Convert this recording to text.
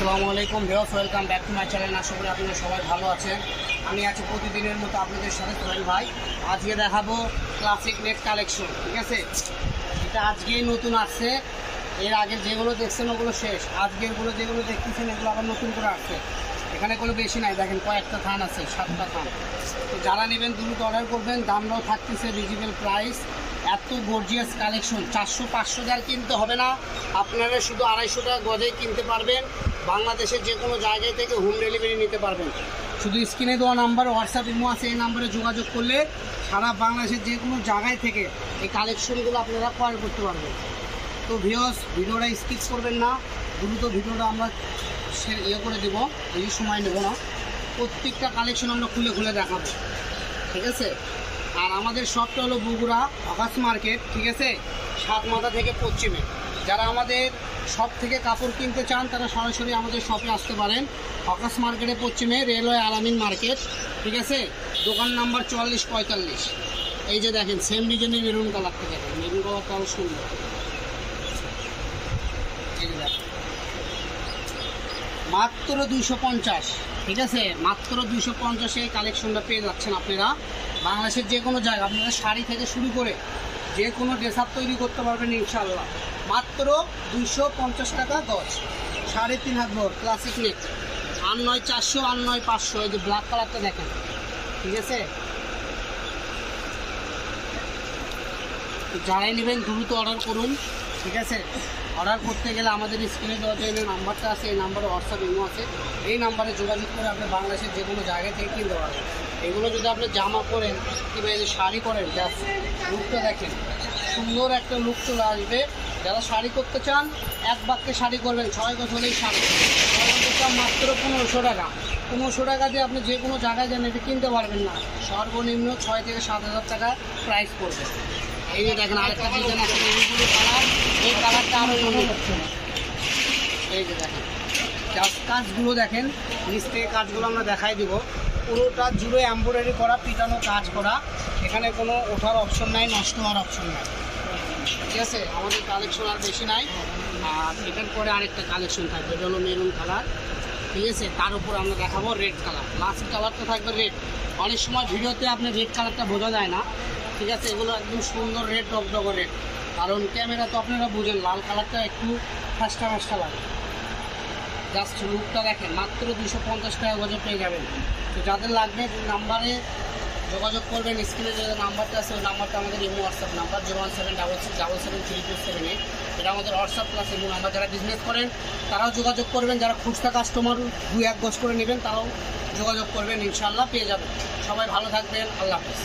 আসসালামু আলাইকুম ভিওস welcome back to my channel. আশা করি আপনারা সবাই ভালো আছেন। আমি আছি প্রতিদিনের মতো আপনাদের সাথে সোহেল ভাই। আজকে দেখাবো ক্লাসিক নেট কালেকশন ঠিক আছে? এটা আজকেই নতুন আসছে। এর আগে যেগুলো দেখছেন ওগুলো শেষ। আজকেরগুলো যেগুলো দেখতেছেন, এগুলো আবার নতুন করে আসছে। এখানে কোনো বেশি নাই। দেখেন কয়েকটা থান আছে, সাতটা থান। তো যারা নেবেন, দ্রুত অর্ডার করবেন। দামটাও থাকতেছে রিজনেবল প্রাইস এত গর্জিয়াস কালেকশন চারশো, পাঁচশো যার কিনতে হবে না। আপনারা শুধু আড়াইশো টাকা গজে কিনতে পারবেন। বাংলাদেশের যে কোনো জায়গায় থেকে হোম ডেলিভারি নিতে পারবেন। শুধু স্ক্রিনে দেওয়া নাম্বার হোয়াটসঅ্যাপ ইমো আছে, এই নাম্বারে যোগাযোগ করলে সারা বাংলাদেশের যে কোনো জায়গায় থেকে এই কালেকশনগুলো আপনারা ক্রয় করতে পারবেন। তো ভিওস ভিডিওটা স্কিপ করবেন না। দ্রুত ভিডিওটা আমরা ইয়ে করে দেবো, এই সময় নেব না। প্রত্যেকটা কালেকশন আমরা খুলে খুলে দেখাবো। ঠিক আছে? আর আমাদের শপটা হলো বগুড়া, আকাশ মার্কেট ঠিক আছে? সাত মাথা থেকে পশ্চিমে। যারা আমাদের শপ থেকে কাপড় কিনতে চান, তারা সরাসরি আমাদের শপে আসতে পারেন। আকাশ মার্কেটে পশ্চিমে রেলওয়ে আলামিন মার্কেট, ঠিক আছে? দোকান নাম্বার চুয়াল্লিশ পঁয়তাল্লিশ। এই যে দেখেন সেম ডিজাইনের মেরুন কালারটা দেখেন। মেরুন কালারটাও সুন্দর। মাত্র দুইশো পঞ্চাশ, ঠিক আছে? মাত্র দুইশো পঞ্চাশে কালেকশনটা পেয়ে যাচ্ছেন আপনারা। বাংলাদেশের যে কোনো জায়গা আপনারা শাড়ি থেকে শুরু করে যে কোনো ড্রেস তৈরি করতে পারবেন ইনশাল্লাহ মাত্র দুইশো পঞ্চাশ টাকা গজ। সাড়ে তিন হাত ভর ক্লাসিক নেক আর নয় চারশো, আর নয় পাঁচশো, এই যে ব্ল্যাক কালারটা দেখেন। ঠিক আছে? যারাই নেবেন দ্রুত অর্ডার করুন, ঠিক আছে? অর্ডার করতে গেলে আমাদের স্ক্রিনে দেওয়া যে নাম্বারটা আছে, এই নাম্বারে হোয়াটসঅ্যাপ ইমো আছে। এই নাম্বারে যোগাযোগ করে আপনি বাংলাদেশের যে কোনো জায়গা থেকে কিনতে পারবেন। এগুলো যদি আপনি জামা পরেন, কিংবা এই যে শাড়ি পরেন জাস্ট লুকটা দেখেন। সুন্দর একটা লুক চলে আসবে। যারা শাড়ি করতে চান, এক বাক্যে শাড়ি করবেন। ছয় হলেই শাড়ি। ছয় দাম মাত্র পনেরোশো টাকা। পনেরোশো টাকা দিয়ে আপনি যে কোনো জায়গায় যান, এটা কিনতে পারবেন না। সর্বনিম্ন ছয় থেকে সাত হাজার টাকা প্রাইস পড়বে। এই যে দেখেন, আরেকটা ডিজাইন আছে এইগুলো কালার এই কালারটা আরও মনে হচ্ছে না এই যে দেখেন। কাজগুলো দেখেন, নিচ থেকে কাজগুলো আমরা দেখাই দিব। পুরোটা জুড়ে এম্ব্রয়ডারি করা, পিটানো কাজ করা। এখানে কোনো ওঠার অপশন নাই, নষ্ট হওয়ার অপশন নাই। ঠিক আছে? আমাদের কালেকশন আর বেশি নাই। আর এটার পরে আরেকটা কালেকশন থাকবে, এটা মেরুন কালার ঠিক আছে? তার উপর আমরা দেখাবো রেড কালার লাস্ট কালারটা থাকবে রেড অনেক সময় ভিডিওতে আপনি রেড কালারটা বোঝা যায় না। ঠিক আছে? এগুলো একদম সুন্দর রেড ডগডগ রেড কারণ ক্যামেরা তো আপনারা বুঝেন, লাল কালারটা একটু ফাস্টা ফাস্টা লাগে। জাস্ট লুকটা দেখেন, মাত্র দুশো পঞ্চাশ টাকা গজে পেয়ে যাবেন। তো যাদের লাগবে নাম্বারে যোগাযোগ করবেন, স্ক্রিনে যে নাম্বারটা আছে, ওই নাম্বারটা আমাদের Imo, WhatsApp number, zero one seven double six double seven three two seven eight. এটা আমাদের হোয়াটসঅ্যাপ প্লাস ইমো নাম্বার, যারা বিজনেস করেন, তারাও যোগাযোগ করবেন, যারা খুচরা কাস্টমার দুই এক গজ করে নেবেন, তারাও যোগাযোগ করবেন, ইনশাআল্লাহ পেয়ে যাবেন। সবাই ভালো থাকবেন, আল্লাহ হাফেজ।